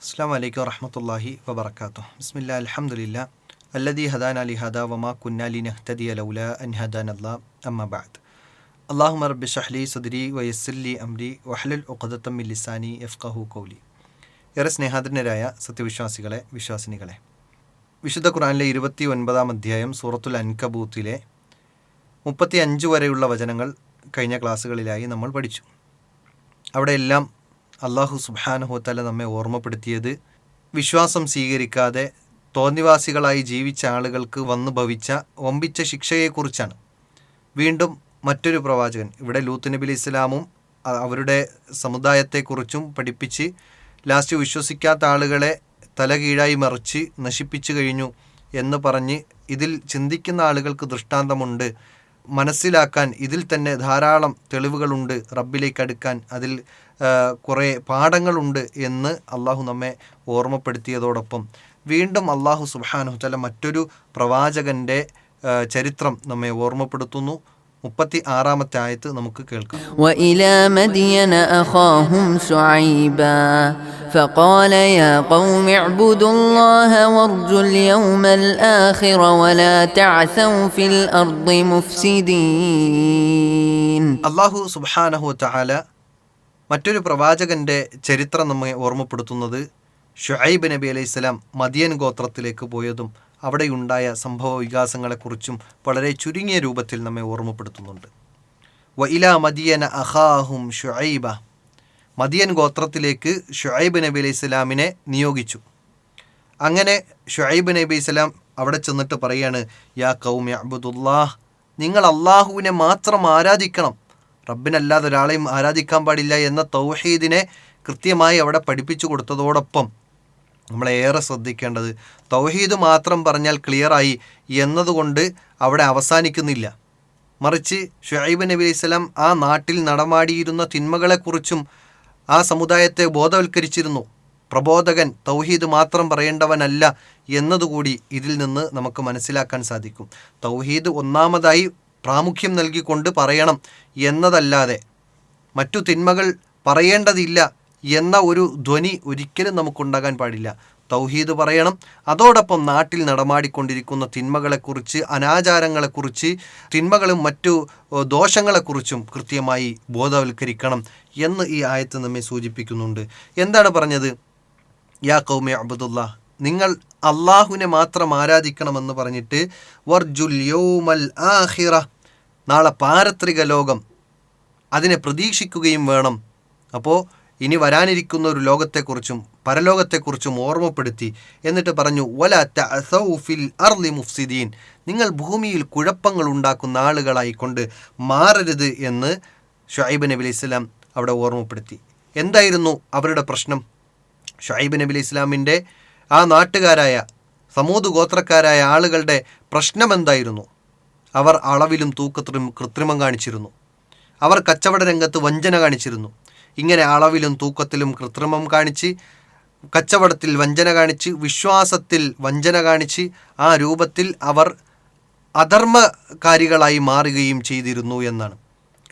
അസ്സാം വലൈക്കും വറഹമത്തല്ലാഹി വബർക്കാത്തു ബിസ്മില്ല അലഹമുല്ല അല്ലദി ഹദാൻ അലി ഹദ വമാ കുന്നാലി നഹ്തദി അലൗല അൻ ഹദാൻ അല്ലാ അമ്മബാദ് അള്ളാഹു റബ്ബി ഷഹ്ലി സുദരി വയസ്സല്ലി അംരി വഹലുൽ ഉഖദത്തമ്മി ലിസാനി എഫ്കഹു കൗലി ഏറെ സ്നേഹാദരനരായ സത്യവിശ്വാസികളെ വിശ്വാസിനികളെ വിശുദ്ധ ഖുറാനിലെ ഇരുപത്തി ഒൻപതാം അധ്യായം സൂറത്തുൽ അൻകബൂത്തിലെ മുപ്പത്തി അഞ്ച് വരെയുള്ള വചനങ്ങൾ കഴിഞ്ഞ ക്ലാസ്സുകളിലായി നമ്മൾ പഠിച്ചു. അവിടെയെല്ലാം അള്ളാഹു സുബാനഹുത്തല നമ്മെ ഓർമ്മപ്പെടുത്തിയത് വിശ്വാസം സ്വീകരിക്കാതെ തോന്നിവാസികളായി ജീവിച്ച ആളുകൾക്ക് വന്നു ഭവിച്ച ഒമ്പിച്ച ശിക്ഷയെക്കുറിച്ചാണ്. വീണ്ടും മറ്റൊരു പ്രവാചകൻ ഇവിടെ ലൂത്ത് നബി ഇസ്ലാമും അവരുടെ സമുദായത്തെക്കുറിച്ചും പഠിപ്പിച്ച് ലാസ്റ്റ് വിശ്വസിക്കാത്ത ആളുകളെ തലകീഴായി മറിച്ച് നശിപ്പിച്ചു കഴിഞ്ഞു എന്ന് പറഞ്ഞ് ഇതിൽ ചിന്തിക്കുന്ന ആളുകൾക്ക് ദൃഷ്ടാന്തമുണ്ട്. മനസ്സിലാക്കാൻ ഇതിൽ തന്നെ ധാരാളം തെളിവുകളുണ്ട് റബ്ബിലേക്ക് അടുക്കാൻ. അതിൽ കുറേ പാഠങ്ങളുണ്ട് എന്ന് അള്ളാഹു നമ്മെ ഓർമ്മപ്പെടുത്തിയതോടൊപ്പം. വീണ്ടും അള്ളാഹു സുബാനുഹുത്തല മറ്റൊരു പ്രവാചകന്റെ ചരിത്രം നമ്മെ ഓർമ്മപ്പെടുത്തുന്നു. മുപ്പത്തി ആറാമത്തെ ആയത്ത് നമുക്ക് കേൾക്കാം وإلى مدين أخاهم شعيبا فقال يا قوم اعبدوا الله وارجوا اليوم الآخر ولا تعثوا في الأرض مفسدين അള്ളാഹു സുബാനഹു തആല മറ്റൊരു പ്രവാചകന്റെ ചരിത്രം നമ്മെ ഓർമ്മപ്പെടുത്തുന്നത് ഷുഐബ് നബി അലൈഹി സ്വലാം മദിയൻ ഗോത്രത്തിലേക്ക് പോയതും അവിടെയുണ്ടായ സംഭവ വികാസങ്ങളെക്കുറിച്ചും വളരെ ചുരുങ്ങിയ രൂപത്തിൽ നമ്മെ ഓർമ്മപ്പെടുത്തുന്നുണ്ട്. വ ഇല മദിയന അഹാഹും ഷുഐബ. മദിയൻ ഗോത്രത്തിലേക്ക് ഷുഐബ് നബി അലൈഹി സ്വലാമിനെ നിയോഗിച്ചു. അങ്ങനെ ഷുഐബ് നബി സ്വലാം അവിടെ ചെന്നിട്ട് പറയാണ് യാ കൗം അബുദുല്ലാഹ് നിങ്ങൾ അള്ളാഹുവിനെ മാത്രം ആരാധിക്കണം. റബ്ബിനല്ലാതെ ഒരാളെയും ആരാധിക്കാൻ പാടില്ല എന്ന തൗഹീദിനെ കൃത്യമായി അവിടെ പഠിപ്പിച്ചു കൊടുത്തതോടൊപ്പം നമ്മളേറെ ശ്രദ്ധിക്കേണ്ടത് തൗഹീദ് മാത്രം പറഞ്ഞാൽ ക്ലിയറായി എന്നതുകൊണ്ട് അവിടെ അവസാനിക്കുന്നില്ല. മറിച്ച് ഷുഹൈബ് നബി സ്വലാം ആ നാട്ടിൽ നടമാടിയിരുന്ന തിന്മകളെക്കുറിച്ചും ആ സമുദായത്തെ ബോധവൽക്കരിച്ചിരുന്നു. പ്രബോധകൻ തൗഹീദ് മാത്രം പറയേണ്ടവനല്ല എന്നതുകൂടി ഇതിൽ നിന്ന് നമുക്ക് മനസ്സിലാക്കാൻ സാധിക്കും. തൗഹീദ് ഒന്നാമതായി പ്രാമുഖ്യം നൽകിക്കൊണ്ട് പറയണം എന്നതല്ലാതെ മറ്റു തിന്മകൾ പറയേണ്ടതില്ല എന്ന ഒരു ധ്വനി ഒരിക്കലും നമുക്കുണ്ടാകാൻ പാടില്ല. തൗഹീദ് പറയണം. അതോടൊപ്പം നാട്ടിൽ നടമാടിക്കൊണ്ടിരിക്കുന്ന തിന്മകളെക്കുറിച്ച് അനാചാരങ്ങളെക്കുറിച്ച് തിന്മകളും മറ്റു ദോഷങ്ങളെക്കുറിച്ചും കൃത്യമായി ബോധവൽക്കരിക്കണം എന്ന് ഈ ആയത്ത് നമ്മെ സൂചിപ്പിക്കുന്നുണ്ട്. എന്താണ് പറഞ്ഞത്? യാ കൗമി അബ്ദുല്ല നിങ്ങൾ അള്ളാഹുവിനെ മാത്രം ആരാധിക്കണമെന്ന് പറഞ്ഞിട്ട് വർജുൽ യൗമൽ ആഹിറ നാളെ പാരത്രിക ലോകം അതിനെ പ്രതീക്ഷിക്കുകയും വേണം. അപ്പോൾ ഇനി വരാനിരിക്കുന്ന ഒരു ലോകത്തെക്കുറിച്ചും പരലോകത്തെക്കുറിച്ചും ഓർമ്മപ്പെടുത്തി എന്നിട്ട് പറഞ്ഞു വല അർളി മുഫ്സിദീൻ. നിങ്ങൾ ഭൂമിയിൽ കുഴപ്പങ്ങൾ ഉണ്ടാക്കുന്ന ആളുകളായിക്കൊണ്ട് മാറരുത് എന്ന് ഷുഹൈബ് നബി അലൈഹി ഇസ്ലാം അവിടെ ഓർമ്മപ്പെടുത്തി. എന്തായിരുന്നു അവരുടെ പ്രശ്നം? ഷുഹൈബ് നബി അലൈഹി ഇസ്ലാമിന്റെ ആ നാട്ടുകാരായ സമൂത് ഗോത്രക്കാരായ ആളുകളുടെ പ്രശ്നം എന്തായിരുന്നു? അവർ അളവിലും തൂക്കത്തിലും കൃത്രിമം കാണിച്ചിരുന്നു. അവർ കച്ചവട രംഗത്ത് വഞ്ചന കാണിച്ചിരുന്നു. ഇങ്ങനെ അളവിലും തൂക്കത്തിലും കൃത്രിമം കാണിച്ച് കച്ചവടത്തിൽ വഞ്ചന കാണിച്ച് വിശ്വാസത്തിൽ വഞ്ചന കാണിച്ച് ആ രൂപത്തിൽ അവർ അധർമ്മകാരികളായി മാറുകയും ചെയ്തിരുന്നു എന്നാണ്.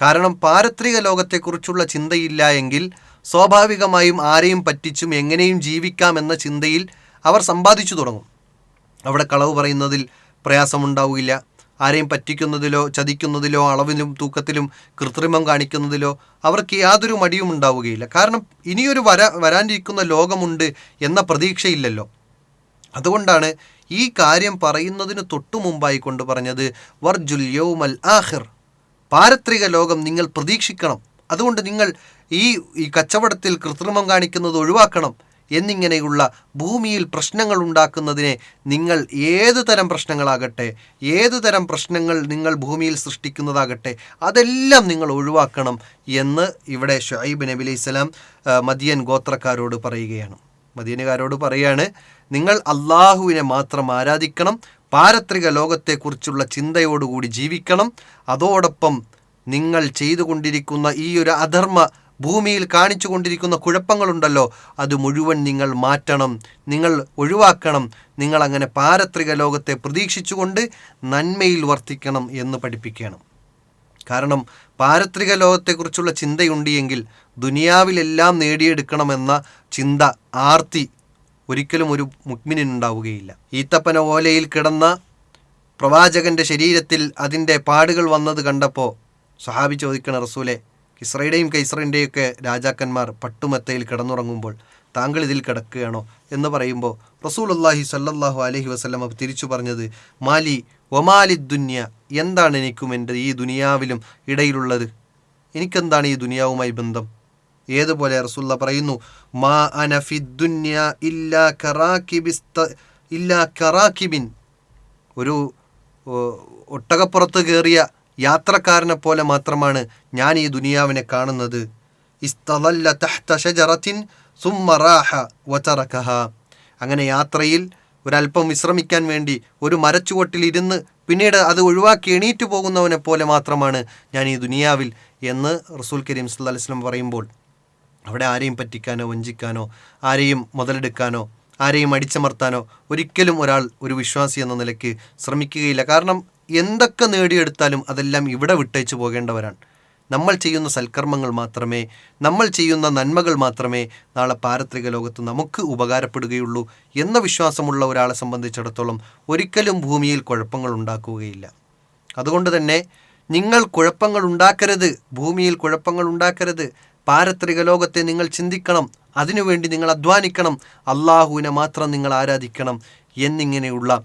കാരണം പാരത്രിക ലോകത്തെക്കുറിച്ചുള്ള ചിന്തയില്ല എങ്കിൽ സ്വാഭാവികമായും ആരെയും പറ്റിച്ചും എങ്ങനെയും ജീവിക്കാമെന്ന ചിന്തയിൽ അവർ സമ്പാദിച്ചു തുടങ്ങും. അവിടെ കളവ് പറയുന്നതിൽ പ്രയാസമുണ്ടാവില്ല. ആരെയും പറ്റിക്കുന്നതിലോ ചതിക്കുന്നതിലോ അളവിലും തൂക്കത്തിലും കൃത്രിമം കാണിക്കുന്നതിലോ അവർക്ക് യാതൊരു മടിയും ഉണ്ടാവുകയില്ല. കാരണം ഇനിയൊരു വരാ വരാനിരിക്കുന്ന ലോകമുണ്ട് എന്ന പ്രതീക്ഷയില്ലല്ലോ. അതുകൊണ്ടാണ് ഈ കാര്യം പറയുന്നതിന് തൊട്ടു മുമ്പായി കൊണ്ട് പറഞ്ഞത് വർജുൽ യൗമൽ ആഹിർ പാരത്രിക ലോകം നിങ്ങൾ പ്രതീക്ഷിക്കണം. അതുകൊണ്ട് നിങ്ങൾ ഈ ഈ കച്ചവടത്തിൽ കൃത്രിമം കാണിക്കുന്നത് ഒഴിവാക്കണം. എന്നിങ്ങനെയുള്ള ഭൂമിയിൽ പ്രശ്നങ്ങൾ ഉണ്ടാക്കുന്നതിനെ നിങ്ങൾ ഏത് തരം പ്രശ്നങ്ങളാകട്ടെ ഏത് തരം പ്രശ്നങ്ങൾ നിങ്ങൾ ഭൂമിയിൽ സൃഷ്ടിക്കുന്നതാകട്ടെ അതെല്ലാം നിങ്ങൾ ഒഴിവാക്കണം എന്ന് ഇവിടെ ഷുഹൈബ് നബി അലൈഹി സ്വലാം മദിയൻ ഗോത്രക്കാരോട് പറയുകയാണ്. മദീനുകാരോട് പറയാണ് നിങ്ങൾ അള്ളാഹുവിനെ മാത്രം ആരാധിക്കണം പാരത്രിക ലോകത്തെക്കുറിച്ചുള്ള ചിന്തയോടുകൂടി ജീവിക്കണം. അതോടൊപ്പം നിങ്ങൾ ചെയ്തുകൊണ്ടിരിക്കുന്ന ഈ ഒരു അധർമ്മ ഭൂമിയിൽ കാണിച്ചു കൊണ്ടിരിക്കുന്ന കുഴപ്പങ്ങളുണ്ടല്ലോ അത് മുഴുവൻ നിങ്ങൾ മാറ്റണം നിങ്ങൾ ഒഴിവാക്കണം നിങ്ങൾ അങ്ങനെ പാരത്രിക ലോകത്തെ പ്രതീക്ഷിച്ചുകൊണ്ട് നന്മയിൽ വർത്തിക്കണം എന്ന് പഠിപ്പിക്കണം. കാരണം പാരത്രിക ലോകത്തെക്കുറിച്ചുള്ള ചിന്തയുണ്ടെങ്കിൽ ദുനിയാവിലെല്ലാം നേടിയെടുക്കണമെന്ന ചിന്ത ആർത്തി ഒരിക്കലും ഒരു മുക്മിനുണ്ടാവുകയില്ല ഈത്തപ്പന ഓലയിൽ കിടന്ന പ്രവാചകന്റെ ശരീരത്തിൽ അതിന്റെ പാടുകൾ വന്നത് കണ്ടപ്പോൾ സഹാബി ചോദിക്കണ റസൂലെ കിസ്രയുടെയും കൈസറിന്റെയൊക്കെ രാജാക്കന്മാർ പട്ടുമെത്തയിൽ കിടന്നുറങ്ങുമ്പോൾ താങ്കൾ ഇതിൽ കിടക്കുകയാണോ എന്ന് പറയുമ്പോൾ റസൂൽ അള്ളാഹി സല്ലാഹു അലഹി വസ്ലമ തിരിച്ചു പറഞ്ഞത് മാലി ഒമാലി ദുന്യ എന്താണ് എനിക്കും എന്റെ ഈ ദുനിയാവിലും ഇടയിലുള്ളത്? എനിക്കെന്താണ് ഈ ദുനിയാവുമായി ബന്ധം? ഏതുപോലെ റസൂല്ല പറയുന്നു മാ അനഫി ദുന്യ ഇല്ലാ കറാക്കിബിസ്ത ഇല്ലാ കറാക്കിബിൻ ഒരു ഒട്ടകപ്പുറത്ത് കയറിയ യാത്രക്കാരനെ പോലെ മാത്രമാണ് ഞാൻ ഈ ദുനിയാവിനെ കാണുന്നത്. ഇസ്തലല്ല തഹ്ത ഷജറത്തിൻ സുമ്മ റാഹ വതറകഹ. അങ്ങനെ യാത്രയിൽ ഒരല്പം വിശ്രമിക്കാൻ വേണ്ടി ഒരു മരച്ചുവട്ടിൽ ഇരുന്ന് പിന്നീട് അത് ഒഴിവാക്കി എണീറ്റു പോകുന്നവനെ പോലെ മാത്രമാണ് ഞാൻ ഈ ദുനിയാവിൽ എന്ന് റസൂൽ കരീം സല്ലാ വസല്ലം പറയുമ്പോൾ അവിടെ ആരെയും പറ്റിക്കാനോ വഞ്ചിക്കാനോ ആരെയും മുതലെടുക്കാനോ ആരെയും അടിച്ചമർത്താനോ ഒരിക്കലും ഒരാൾ ഒരു വിശ്വാസി എന്ന നിലയ്ക്ക് ശ്രമിക്കുകയില്ല. കാരണം എന്തൊക്കെ നേടിയെടുത്താലും അതെല്ലാം ഇവിടെ വിട്ടേച്ചു പോകേണ്ടവരാണ്. നമ്മൾ ചെയ്യുന്ന സൽക്കർമ്മങ്ങൾ മാത്രമേ നമ്മൾ ചെയ്യുന്ന നന്മകൾ മാത്രമേ നാളെ പാരത്രിക ലോകത്ത് നമുക്ക് ഉപകാരപ്പെടുകയുള്ളൂ എന്ന വിശ്വാസമുള്ള ഒരാളെ സംബന്ധിച്ചിടത്തോളം ഒരിക്കലും ഭൂമിയിൽ കുഴപ്പങ്ങൾ ഉണ്ടാക്കുകയില്ല. അതുകൊണ്ട് തന്നെ നിങ്ങൾ കുഴപ്പങ്ങൾ ഉണ്ടാക്കരുത് ഭൂമിയിൽ കുഴപ്പങ്ങൾ ഉണ്ടാക്കരുത്. പാരത്രിക ലോകത്തെ നിങ്ങൾ ചിന്തിക്കണം അതിനുവേണ്ടി നിങ്ങൾ അധ്വാനിക്കണം അള്ളാഹുവിനെ മാത്രം നിങ്ങൾ ആരാധിക്കണം എന്നിങ്ങനെയുള്ള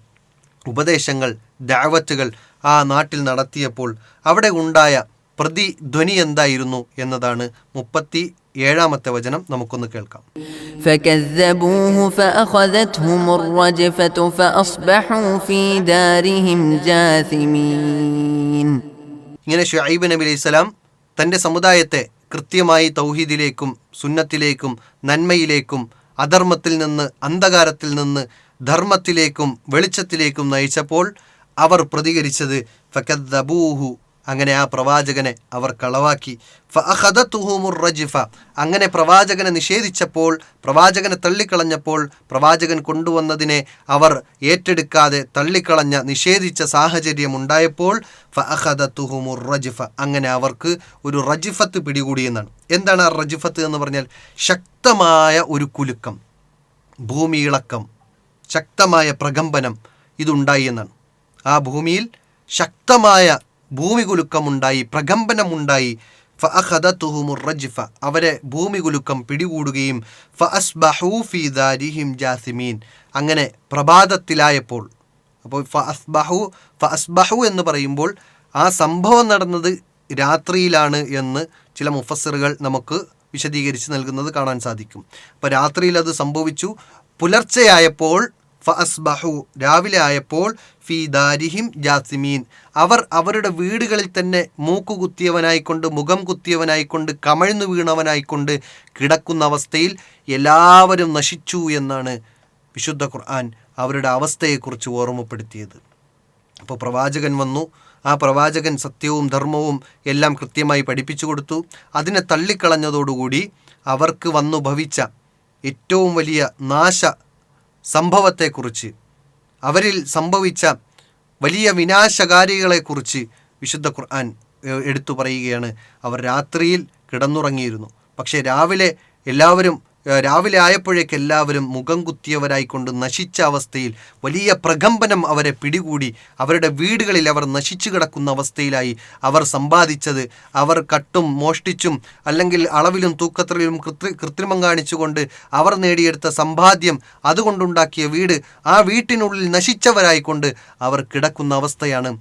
ഉപദേശങ്ങൾ ദാവത്തുകൾ ആ നാട്ടിൽ നടത്തിയപ്പോൾ അവിടെ ഉണ്ടായ പ്രതിധ്വനി എന്തായിരുന്നു എന്നതാണ് മുപ്പത്തി ഏഴാമത്തെ വചനം നമുക്കൊന്ന് കേൾക്കാം فكذبوه فأخذتهم الرجفة فأصبحوا في دارهم جاثمين ഇങ്ങനെ ഷുഐബ് നബി അലൈഹി സ്വലാം തൻ്റെ സമുദായത്തെ കൃത്യമായി തൗഹീദിലേക്കും സുന്നത്തിലേക്കും നന്മയിലേക്കും അധർമ്മത്തിൽ നിന്ന് അന്ധകാരത്തിൽ നിന്ന് ധർമ്മത്തിലേക്കും വെളിച്ചത്തിലേക്കും നയിച്ചപ്പോൾ അവർ പ്രതികരിച്ചത്. ഫക്കദ്ദബൂഹു അങ്ങനെ ആ പ്രവാചകനെ അവർ കളവാക്കി. റജിഫ അങ്ങനെ പ്രവാചകനെ നിഷേധിച്ചപ്പോൾ പ്രവാചകനെ തള്ളിക്കളഞ്ഞപ്പോൾ പ്രവാചകൻ കൊണ്ടുവന്നതിനെ അവർ ഏറ്റെടുക്കാതെ തള്ളിക്കളഞ്ഞ നിഷേധിച്ച സാഹചര്യം ഉണ്ടായപ്പോൾ ഫഅഖദത്തുഹുമുർ റജിഫ അങ്ങനെ അവർക്ക് ഒരു റജിഫത്ത് പിടികൂടിയെന്നാണ് എന്താണ് ആ റജിഫത്ത് എന്ന് പറഞ്ഞാൽ? ശക്തമായ ഒരു കുലുക്കം ഭൂമിയിളക്കം ശക്തമായ പ്രകമ്പനം ഇതുണ്ടായി എന്നാണ്. ആ ഭൂമിയിൽ ശക്തമായ ഭൂമി കുലുക്കമുണ്ടായി പ്രകമ്പനമുണ്ടായി ഫഅഖദത്തുഹുമുർ റജ്ഫ. അവരെ ഭൂമി കുലുക്കം പിടികൂടുകയും ഫീ ദാരിഹിം ജാസിമീൻ. അങ്ങനെ പ്രഭാതത്തിലായപ്പോൾ അപ്പോൾ ഫഅസ്ബഹു ഫഅസ്ബഹു എന്ന് പറയുമ്പോൾ ആ സംഭവം നടന്നത് രാത്രിയിലാണ് എന്ന് ചില മുഫസറുകൾ നമുക്ക് വിശദീകരിച്ച് നൽകുന്നത് കാണാൻ സാധിക്കും. അപ്പോൾ രാത്രിയിൽ അത് സംഭവിച്ചു. പുലർച്ചെയായപ്പോൾ ഫഅസ്ബഹു രാവിലെ ആയപ്പോൾ ഫി ദാരിഹിം ജാസിമീൻ. അവർ അവരുടെ വീടുകളിൽ തന്നെ മൂക്കുകുത്തിയവനായിക്കൊണ്ട് മുഖം കുത്തിയവനായിക്കൊണ്ട് കമഴ്ന്നു വീണവനായിക്കൊണ്ട് കിടക്കുന്ന അവസ്ഥയിൽ എല്ലാവരും നശിച്ചു എന്നാണ് വിശുദ്ധ ഖുർആൻ അവരുടെ അവസ്ഥയെക്കുറിച്ച് ഓർമ്മപ്പെടുത്തിയത്. അപ്പോൾ പ്രവാചകൻ വന്നു. ആ പ്രവാചകൻ സത്യവും ധർമ്മവും എല്ലാം കൃത്യമായി പഠിപ്പിച്ചു കൊടുത്തു. അതിനെ തള്ളിക്കളഞ്ഞതോടുകൂടി അവർക്ക് വന്നു ഭവിച്ച ഏറ്റവും വലിയ നാശ സംഭവത്തെക്കുറിച്ച് അവരിൽ സംഭവിച്ച വലിയ വിനാശകാരികളെക്കുറിച്ച് വിശുദ്ധ ഖുർആൻ എടുത്തു പറയുകയാണ്. അവർ രാത്രിയിൽ കിടന്നുറങ്ങിയിരുന്നു. പക്ഷേ രാവിലെ എല്ലാവരും രാവിലെ ആയപ്പോഴേക്ക് എല്ലാവരും മുഖം കുത്തിയവരായിക്കൊണ്ട് നശിച്ച അവസ്ഥയിൽ വലിയ പ്രകമ്പനം അവരെ പിടികൂടി. അവരുടെ വീടുകളിൽ അവർ നശിച്ചു കിടക്കുന്ന അവസ്ഥയിലായി അവർ സമ്പാദിച്ചത്. അവർ കട്ടും മോഷ്ടിച്ചും അല്ലെങ്കിൽ അളവിലും തൂക്കത്തിലും കൃത്രി കൃത്രിമം കാണിച്ചുകൊണ്ട് അവർ നേടിയെടുത്ത സമ്പാദ്യം അതുകൊണ്ടുണ്ടാക്കിയ വീട് ആ വീട്ടിനുള്ളിൽ നശിച്ചവരായിക്കൊണ്ട് അവർ കിടക്കുന്ന അവസ്ഥയാണ്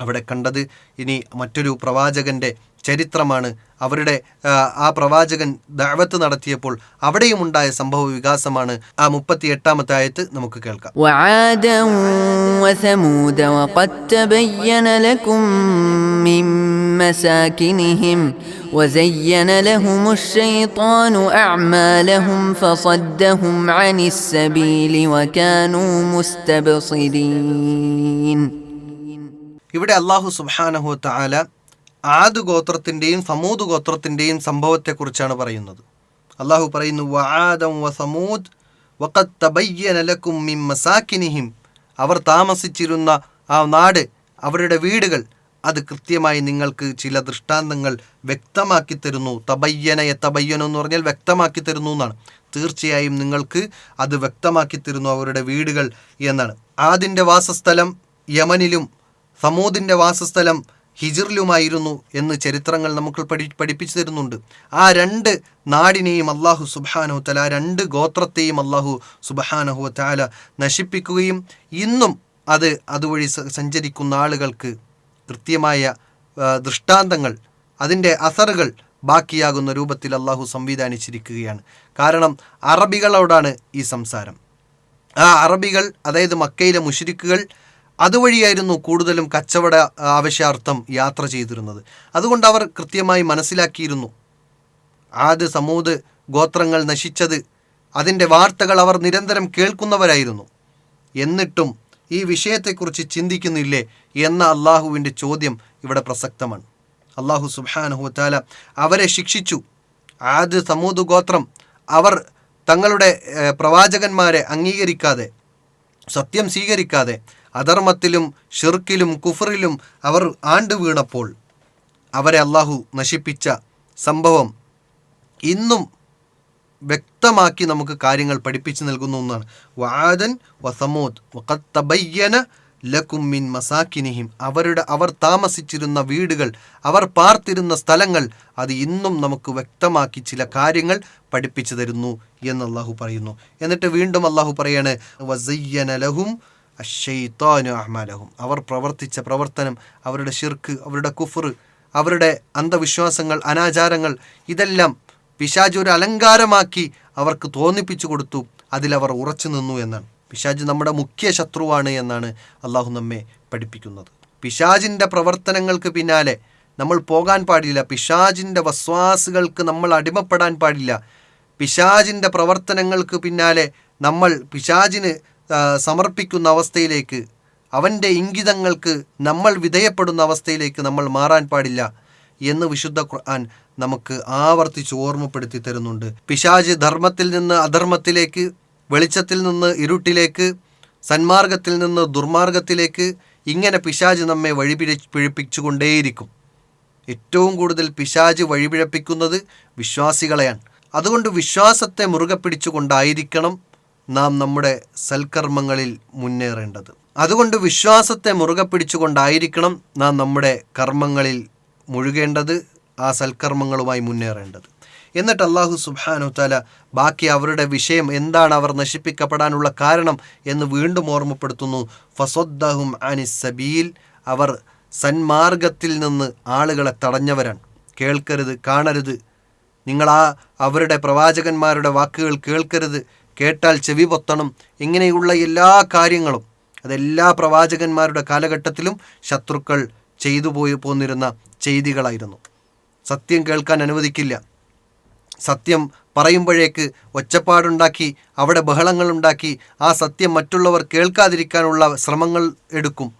അവിടെ കണ്ടത്. ഇനി മറ്റൊരു പ്രവാചകന്റെ ചരിത്രമാണ് അവരുടെ ആ, ആ പ്രവാചകൻ ദഅവത്ത് നടത്തിയപ്പോൾ അവിടെയും ഉണ്ടായ സംഭവ വികാസമാണ് ആ മുപ്പത്തി എട്ടാമത്തെ ആയത്ത് നമുക്ക് കേൾക്കാം وعادا وثمود وقد تبين لكم من مساكنهم وزين لهم الشيطان أعمالهم فصدهم عن السبيل وكانوا مستبصرين ഇവിടെ അള്ളാഹു സുബ്ഹാനഹു തആല ആദ് ഗോത്രത്തിന്റെയും സമൂദ് ഗോത്രത്തിന്റെയും സംഭവത്തെക്കുറിച്ചാണ് പറയുന്നത്. അള്ളാഹു പറയുന്നു വആദം വ സമൂദ് വഖദ് തബയ്യന ലക്കും മിൻ മസാക്കിനിഹിം അവർ താമസിച്ചിരുന്ന ആ നാട് അവരുടെ വീടുകൾ അത് കൃത്യമായി നിങ്ങൾക്ക് ചില ദൃഷ്ടാന്തങ്ങൾ വ്യക്തമാക്കി തരുന്നു. തബയ്യനയെ തബയ്യനു എന്ന് പറഞ്ഞാൽ വ്യക്തമാക്കി തരുന്നു എന്നാണ്. തീർച്ചയായും നിങ്ങൾക്ക് അത് വ്യക്തമാക്കി തരുന്നു അവരുടെ വീടുകൾ എന്നാണ്. ആദിന്റെ വാസസ്ഥലം യമനിലും സമൂദിന്റെ വാസസ്ഥലം ഹിജിറിലുമായിരുന്നു എന്ന് ചരിത്രങ്ങൾ നമുക്ക് പഠി പഠിപ്പിച്ചു തരുന്നുണ്ട്. ആ രണ്ട് നാടിനെയും അള്ളാഹു സുബാനഹു തല രണ്ട് ഗോത്രത്തെയും അള്ളാഹു സുബാനഹു താല നശിപ്പിക്കുകയും ഇന്നും അത് അതുവഴി സഞ്ചരിക്കുന്ന ആളുകൾക്ക് കൃത്യമായ ദൃഷ്ടാന്തങ്ങൾ അതിന്റെ അസറുകൾ ബാക്കിയാകുന്ന രൂപത്തിൽ അള്ളാഹു സംവിധാനിച്ചിരിക്കുകയാണ്. കാരണം അറബികളോടാണ് ഈ സംസാരം. ആ അറബികൾ അതായത് മക്കയിലെ മുഷിരിക്കുകൾ അതുവഴിയായിരുന്നു കൂടുതലും കച്ചവട ആവശ്യാർത്ഥം യാത്ര ചെയ്തിരുന്നത്. അതുകൊണ്ട് അവർ കൃത്യമായി മനസ്സിലാക്കിയിരുന്നു. ആദ് സമൂത് ഗോത്രങ്ങൾ നശിച്ചത് അതിന്റെ വാർത്തകൾ അവർ നിരന്തരം കേൾക്കുന്നവരായിരുന്നു. എന്നിട്ടും ഈ വിഷയത്തെക്കുറിച്ച് ചിന്തിക്കുന്നില്ലേ എന്ന അള്ളാഹുവിന്റെ ചോദ്യം ഇവിടെ പ്രസക്തമാണ്. അള്ളാഹു താല അവരെ ശിക്ഷിച്ചു. ആദ് സമൂത് ഗോത്രം അവർ തങ്ങളുടെ പ്രവാചകന്മാരെ അംഗീകരിക്കാതെ സത്യം സ്വീകരിക്കാതെ അധർമ്മത്തിലും ഷിർക്കിലും കുഫറിലും അവർ ആണ്ടു വീണപ്പോൾ അവരെ അള്ളാഹു നശിപ്പിച്ച സംഭവം ഇന്നും വ്യക്തമാക്കി നമുക്ക് കാര്യങ്ങൾ പഠിപ്പിച്ചു നൽകുന്ന ഒന്നാണ് വാദൻ വസമോദ് വക്കത്തബയ്യന ലക്കുമിൻ ലക്കും മിൻ മസാക്കിനിഹിം അവരുടെ അവർ താമസിച്ചിരുന്ന വീടുകൾ അവർ പാർത്തിരുന്ന സ്ഥലങ്ങൾ അത് ഇന്നും നമുക്ക് വ്യക്തമാക്കി ചില കാര്യങ്ങൾ പഠിപ്പിച്ചു തരുന്നു എന്ന് അള്ളാഹു പറയുന്നു. എന്നിട്ട് വീണ്ടും അള്ളാഹു പറയാണ് വസയ്യന ലഹും അഷൈത്താനു അഹ്മാലഹും. അവർ പ്രവർത്തിച്ച പ്രവർത്തനം അവരുടെ ഷിർക്ക് അവരുടെ കുഫർ അവരുടെ അന്ധവിശ്വാസങ്ങൾ അനാചാരങ്ങൾ ഇതെല്ലാം പിശാജ് ഒരു അലങ്കാരമാക്കി അവർക്ക് തോന്നിപ്പിച്ചു കൊടുത്തു. അതിലവർ ഉറച്ചു നിന്നു എന്നാണ്. പിശാജ് നമ്മുടെ മുഖ്യ ശത്രുവാണ് എന്നാണ് അള്ളാഹു നമ്മെ പഠിപ്പിക്കുന്നത്. പിശാജിന്റെ പ്രവർത്തനങ്ങൾക്ക് പിന്നാലെ നമ്മൾ പോകാൻ പാടില്ല. പിശാജിന്റെ വസ്വാസുകൾക്ക് നമ്മൾ അടിമപ്പെടാൻ പാടില്ല. പിശാജിന്റെ പ്രവർത്തനങ്ങൾക്ക് പിന്നാലെ നമ്മൾ പിശാജിന് സമർപ്പിക്കുന്ന അവസ്ഥയിലേക്ക് അവന്റെ ഇംഗിതങ്ങൾക്ക് നമ്മൾ വിധേയപ്പെടുന്ന അവസ്ഥയിലേക്ക് നമ്മൾ മാറാൻ പാടില്ല എന്ന് വിശുദ്ധ ഖുർആൻ നമുക്ക് ആവർത്തിച്ച് ഓർമ്മപ്പെടുത്തി തരുന്നുണ്ട്. പിശാജ് ധർമ്മത്തിൽ നിന്ന് അധർമ്മത്തിലേക്ക് വെളിച്ചത്തിൽ നിന്ന് ഇരുട്ടിലേക്ക് സന്മാർഗത്തിൽ നിന്ന് ദുർമാർഗത്തിലേക്ക് ഇങ്ങനെ പിശാജ് നമ്മെ വഴിപിഴ പിഴപ്പിച്ചുകൊണ്ടേയിരിക്കും. ഏറ്റവും കൂടുതൽ പിശാജ് വഴിപിഴപ്പിക്കുന്നത് വിശ്വാസികളെയാണ്. അതുകൊണ്ട് വിശ്വാസത്തെ മുറുകെ പിടിച്ചുകൊണ്ടായിരിക്കണം നാം നമ്മുടെ സൽക്കർമ്മങ്ങളിൽ മുന്നേറേണ്ടത്. അതുകൊണ്ട് വിശ്വാസത്തെ മുറുകെ പിടിച്ചുകൊണ്ടായിരിക്കണം നാം നമ്മുടെ കർമ്മങ്ങളിൽ മുഴുകേണ്ടത് ആ സൽക്കർമ്മങ്ങളുമായി മുന്നേറേണ്ടത്. എന്നിട്ട് അള്ളാഹു താല ബാക്കി അവരുടെ വിഷയം എന്താണ് അവർ നശിപ്പിക്കപ്പെടാനുള്ള കാരണം എന്ന് വീണ്ടും ഓർമ്മപ്പെടുത്തുന്നു. ഫസൊദ്ദഹും അനിസ് സബീൽ. അവർ സന്മാർഗത്തിൽ നിന്ന് ആളുകളെ തടഞ്ഞവരാണ്. കേൾക്കരുത് കാണരുത്. നിങ്ങൾ ആ അവരുടെ പ്രവാചകന്മാരുടെ വാക്കുകൾ കേൾക്കരുത്. കേട്ടാൽ ചെവി പൊത്തണം. ഇങ്ങനെയുള്ള എല്ലാ കാര്യങ്ങളും അതെല്ലാ പ്രവാചകന്മാരുടെ കാലഘട്ടത്തിലും ശത്രുക്കൾ ചെയ്തു പോയി പോന്നിരുന്ന ചെയ്തികളായിരുന്നു. സത്യം കേൾക്കാൻ അനുവദിക്കില്ല. സത്യം പറയുമ്പോഴേക്ക് ഒച്ചപ്പാടുണ്ടാക്കി അവിടെ ബഹളങ്ങളുണ്ടാക്കി ആ സത്യം മറ്റുള്ളവർ കേൾക്കാതിരിക്കാനുള്ള ശ്രമങ്ങൾ എടുക്കും.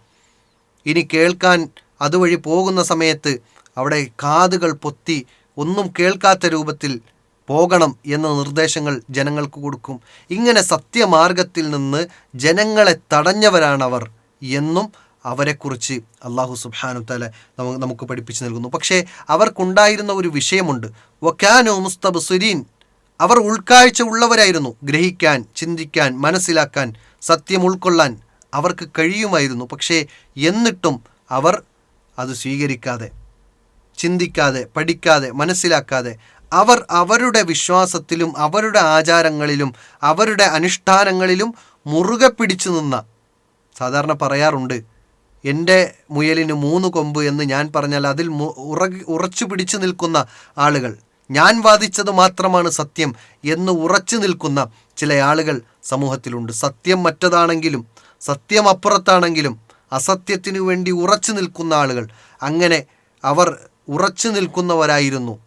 ഇനി കേൾക്കാൻ അതുവഴി പോകുന്ന സമയത്ത് അവിടെ കാതുകൾ പൊത്തി ഒന്നും കേൾക്കാത്ത രൂപത്തിൽ പോകണം എന്ന നിർദ്ദേശങ്ങൾ ജനങ്ങൾക്ക് കൊടുക്കും. ഇങ്ങനെ സത്യമാർഗത്തിൽ നിന്ന് ജനങ്ങളെ തടഞ്ഞവരാണവർ എന്നും അവരെക്കുറിച്ച് അള്ളാഹു സുബാനു തല നമുക്ക് പഠിപ്പിച്ചു നൽകുന്നു. പക്ഷേ അവർക്കുണ്ടായിരുന്ന ഒരു വിഷയമുണ്ട്. വക്കാനു മുസ്തബുസുരീൻ. അവർ ഉൾക്കാഴ്ച ഉള്ളവരായിരുന്നു. ഗ്രഹിക്കാൻ ചിന്തിക്കാൻ മനസ്സിലാക്കാൻ സത്യം ഉൾക്കൊള്ളാൻ അവർക്ക് കഴിയുമായിരുന്നു. പക്ഷേ എന്നിട്ടും അവർ അത് സ്വീകരിക്കാതെ ചിന്തിക്കാതെ പഠിക്കാതെ മനസ്സിലാക്കാതെ അവർ അവരുടെ വിശ്വാസത്തിലും അവരുടെ ആചാരങ്ങളിലും അവരുടെ അനുഷ്ഠാനങ്ങളിലും മുറുകെ പിടിച്ചു നിന്ന സാധാരണ പറയാറുണ്ട് എന്റെ മുയലിന് മൂന്ന് കൊമ്പ് എന്ന് ഞാൻ പറഞ്ഞാൽ അതിൽ ഉറച്ചു പിടിച്ചു നിൽക്കുന്ന ആളുകൾ. ഞാൻ വാദിച്ചത് മാത്രമാണ് സത്യം എന്ന് ഉറച്ചു നിൽക്കുന്ന ചില ആളുകൾ സമൂഹത്തിലുണ്ട്. സത്യം മറ്റതാണെങ്കിലും സത്യം അപ്പുറത്താണെങ്കിലും അസത്യത്തിനു വേണ്ടി ഉറച്ചു നിൽക്കുന്ന ആളുകൾ. അങ്ങനെ അവർ ഉറച്ചു നിൽക്കുന്നവരായിരുന്നു.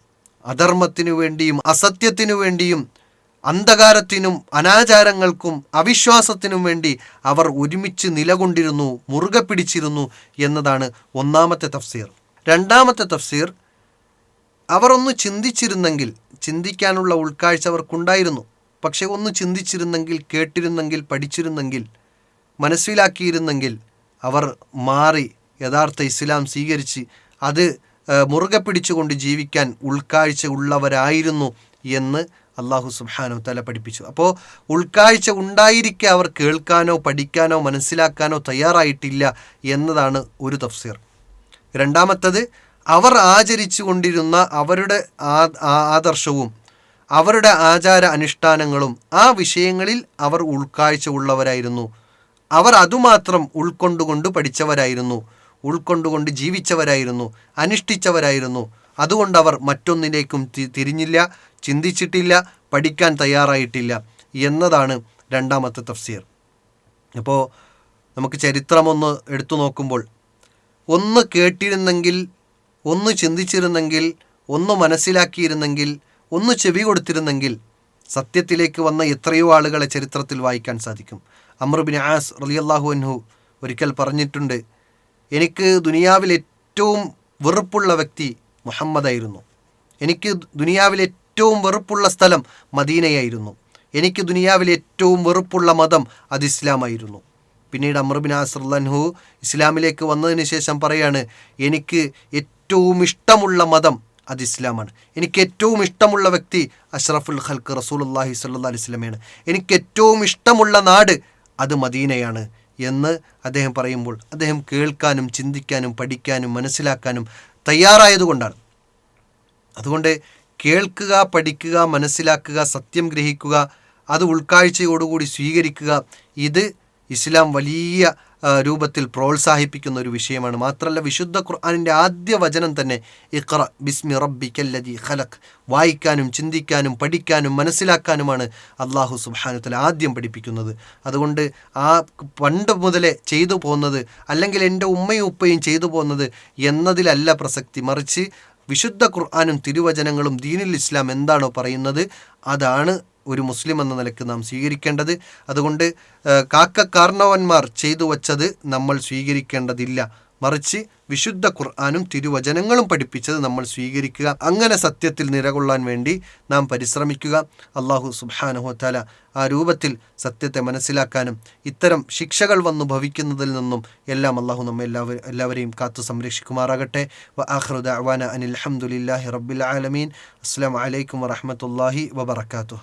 അധർമ്മത്തിനു വേണ്ടിയും അസത്യത്തിനു വേണ്ടിയും അന്ധകാരത്തിനും അനാചാരങ്ങൾക്കും അവിശ്വാസത്തിനും വേണ്ടി അവർ ഒരുമിച്ച് നിലകൊണ്ടിരുന്നു മുറുകെ പിടിച്ചിരുന്നു എന്നതാണ് ഒന്നാമത്തെ തഫ്സീർ. രണ്ടാമത്തെ തഫ്സീർ അവർ ഒന്ന് ചിന്തിച്ചിരുന്നെങ്കിൽ ചിന്തിക്കാനുള്ള ഉൾക്കാഴ്ച അവർക്കുണ്ടായിരുന്നു. പക്ഷെ ഒന്ന് ചിന്തിച്ചിരുന്നെങ്കിൽ കേട്ടിരുന്നെങ്കിൽ പഠിച്ചിരുന്നെങ്കിൽ മനസ്സിലാക്കിയിരുന്നെങ്കിൽ അവർ മാറി യഥാർത്ഥ ഇസ്ലാം സ്വീകരിച്ച് അത് മുറുകെ പിടിച്ചുകൊണ്ട് ജീവിക്കാൻ ഉൾക്കാഴ്ച ഉള്ളവരായിരുന്നു എന്ന് അള്ളാഹു സുബാനോ തല പഠിപ്പിച്ചു. അപ്പോൾ ഉൾക്കാഴ്ച ഉണ്ടായിരിക്കെ അവർ കേൾക്കാനോ പഠിക്കാനോ മനസ്സിലാക്കാനോ തയ്യാറായിട്ടില്ല എന്നതാണ് ഒരു തഫ്സീർ. രണ്ടാമത്തത് അവർ ആചരിച്ചു കൊണ്ടിരുന്ന അവരുടെ ആദർശവും അവരുടെ ആചാര അനുഷ്ഠാനങ്ങളും ആ വിഷയങ്ങളിൽ അവർ ഉൾക്കാഴ്ച ഉള്ളവരായിരുന്നു. അവർ അതുമാത്രം ഉൾക്കൊണ്ടുകൊണ്ട് പഠിച്ചവരായിരുന്നു. ഉൾക്കൊണ്ടുകൊണ്ട് ജീവിച്ചവരായിരുന്നു അനുഷ്ഠിച്ചവരായിരുന്നു. അതുകൊണ്ട് അവർ മറ്റൊന്നിലേക്കും തിരിഞ്ഞില്ല ചിന്തിച്ചിട്ടില്ല പഠിക്കാൻ തയ്യാറായിട്ടില്ല എന്നതാണ് രണ്ടാമത്തെ തഫ്സീർ. അപ്പോൾ നമുക്ക് ചരിത്രമൊന്ന് എടുത്തു നോക്കുമ്പോൾ ഒന്ന് കേട്ടിരുന്നെങ്കിൽ ഒന്ന് ചിന്തിച്ചിരുന്നെങ്കിൽ ഒന്ന് മനസ്സിലാക്കിയിരുന്നെങ്കിൽ ഒന്ന് ചെവി കൊടുത്തിരുന്നെങ്കിൽ സത്യത്തിലേക്ക് വന്ന എത്രയോ ആളുകളെ ചരിത്രത്തിൽ വായിക്കാൻ സാധിക്കും. അമർബിൻ ആസ് റലിയല്ലാഹു അൻഹു ഒരിക്കൽ പറഞ്ഞിട്ടുണ്ട് എനിക്ക് ദുനിയാവിൽ ഏറ്റവും വെറുപ്പുള്ള വ്യക്തി മുഹമ്മദായിരുന്നു. എനിക്ക് ദുനിയാവിൽ ഏറ്റവും വെറുപ്പുള്ള സ്ഥലം മദീനയായിരുന്നു. എനിക്ക് ദുനിയാവിൽ ഏറ്റവും വെറുപ്പുള്ള മതം അത് ഇസ്ലാമായിരുന്നു. പിന്നീട് അമ്രബിൻ ആസർലൻഹു ഇസ്ലാമിലേക്ക് വന്നതിന് ശേഷം പറയാണ് എനിക്ക് ഏറ്റവും ഇഷ്ടമുള്ള മതം അത് ഇസ്ലാമാണ്. എനിക്ക് ഏറ്റവും ഇഷ്ടമുള്ള വ്യക്തി അഷ്റഫുൽ ഖൽക്ക് റസൂലുല്ലാഹി സല്ലാ അലിസ്ലമയാണ് എനിക്ക് ഏറ്റവും ഇഷ്ടമുള്ള നാട് അത് മദീനയാണ്. എന്ന് അദ്ദേഹം പറയുമ്പോൾ അദ്ദേഹം കേൾക്കാനും ചിന്തിക്കാനും പഠിക്കാനും മനസ്സിലാക്കാനും തയ്യാറായതുകൊണ്ടാണ്. അതുകൊണ്ട് കേൾക്കുക പഠിക്കുക മനസ്സിലാക്കുക സത്യം ഗ്രഹിക്കുക അത് ഉൾക്കാഴ്ചയോടുകൂടി സ്വീകരിക്കുക ഇത് ഇസ്ലാം വലിയ രൂപത്തിൽ പ്രോത്സാഹിപ്പിക്കുന്ന ഒരു വിഷയമാണ്. മാത്രമല്ല വിശുദ്ധ ഖുർആാനിന്റെ ആദ്യ വചനം തന്നെ ഇഖ്റ ബിസ്മി റബ്ബി റബ്ബിക്കല്ലതി ഖലഖ്. വായിക്കാനും ചിന്തിക്കാനും പഠിക്കാനും മനസ്സിലാക്കാനുമാണ് അള്ളാഹു സുബാനുത്തല ആദ്യം പഠിപ്പിക്കുന്നത്. അതുകൊണ്ട് ആ പണ്ട് മുതലേ ചെയ്തു പോകുന്നത് അല്ലെങ്കിൽ എന്റെ ഉമ്മയും ഉപ്പയും ചെയ്തു പോകുന്നത് എന്നതിലല്ല പ്രസക്തി. മറിച്ച് വിശുദ്ധ ഖുർആാനും തിരുവചനങ്ങളും ദീനുൽ ഇസ്ലാം എന്താണോ പറയുന്നത് അതാണ് ഒരു മുസ്ലിം എന്ന നിലയ്ക്ക് നാം സ്വീകരിക്കേണ്ടത്. അതുകൊണ്ട് കാക്ക കാർണവന്മാർ ചെയ്തു വച്ചത് നമ്മൾ സ്വീകരിക്കേണ്ടതില്ല. മറിച്ച് വിശുദ്ധ ഖുർആാനും തിരുവചനങ്ങളും പഠിപ്പിച്ചത് നമ്മൾ സ്വീകരിക്കുക. അങ്ങനെ സത്യത്തിൽ നിലകൊള്ളാൻ വേണ്ടി നാം പരിശ്രമിക്കുക. അള്ളാഹു സുബാനഹുത്താല ആ രൂപത്തിൽ സത്യത്തെ മനസ്സിലാക്കാനും ഇത്തരം ശിക്ഷകൾ വന്നു ഭവിക്കുന്നതിൽ നിന്നും എല്ലാം അള്ളാഹു നമ്മെ എല്ലാവരും എല്ലാവരെയും കാത്തു സംരക്ഷിക്കുമാറാകട്ടെ. അനിൽ അഹമ്മദില്ലാഹി റബ്ബിൽ ആലമീൻ. അസ്സാം വലൈക്കും വറഹമത്തല്ലാഹി വബർക്കാത്തു